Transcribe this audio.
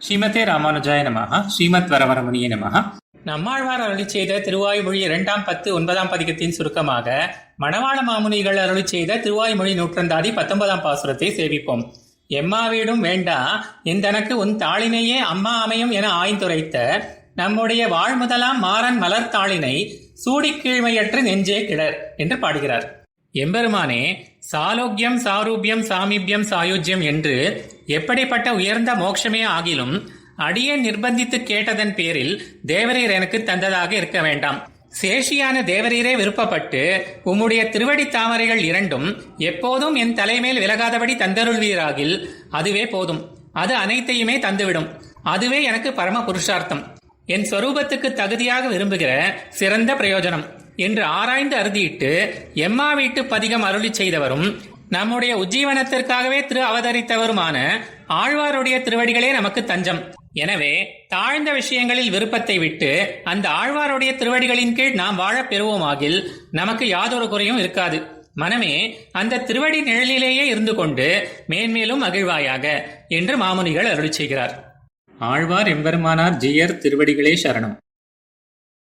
ஸ்ரீமதே ராமானுஜாய நமக ஸ்ரீமத் வரவரமணிய நமஹ. நம்மாழ்வார் அருளி செய்த திருவாய்மொழி இரண்டாம் பத்து ஒன்பதாம் பதிகத்தின் சுருக்கமாக மணவாள மாமுனிகள் அருளி செய்த திருவாய்மொழி நூற்றந்தாதி பத்தொன்பதாம் பாசுரத்தை சேவிப்போம். எம்மா வீடும் வேண்டா எந்தனக்கு உன் தாளினையே அம்மா அமையும் என ஆய்ந்துரைத்த நம்முடைய வாழ்முதலாம் மாறன் மலர் தாளினை கீழ்மையற்று நெஞ்சே கிளர் என்று பாடுகிறார். எம்பெருமானே சாலோக்கியம் சாரூபியம் சாமீபியம் சாயுஜ்யம் என்று எப்படிப்பட்ட உயர்ந்த மோட்சமே ஆகிலும் அடியே நிர்பந்தித்து கேட்டதன் பேரில் தேவரீர் எனக்கு தந்ததாக இருக்க வேண்டாம். சேஷியான தேவரீரே விருப்பப்பட்டு உம்முடைய திருவடி தாமரைகள் இரண்டும் எப்போதும் என் தலைமேல் விலகாதபடி தந்தருள்வீராகில் அதுவே போதும். அது அனைத்தையுமே தந்துவிடும். அதுவே எனக்கு பரம புருஷார்த்தம் என் ஸ்வரூபத்துக்கு தகுதியாக விரும்புகிற சிறந்த பிரயோஜனம். என்று ஆராய்ந்து அறுதியிட்டு எம்மா வீட்டு பதிகம் அருளி செய்தவரும் நம்முடைய உஜ்ஜீவனத்திற்காகவே திரு அவதரித்தவருமான ஆழ்வாருடைய திருவடிகளே நமக்கு தஞ்சம். எனவே தாழ்ந்த விஷயங்களில் விருப்பத்தை விட்டு அந்த ஆழ்வாருடைய திருவடிகளின் கீழ் நாம் வாழப் பெறுவோமாகில் நமக்கு யாதொரு குறையும் இருக்காது. மனமே அந்த திருவடி நிழலிலேயே இருந்து கொண்டு மேன்மேலும் மகிழ்வாயாக என்று மாமுனிகள் அருளி செய்கிறார். ஆழ்வார் எம்பெருமானார் ஜியர் திருவடிகளே சரணம்.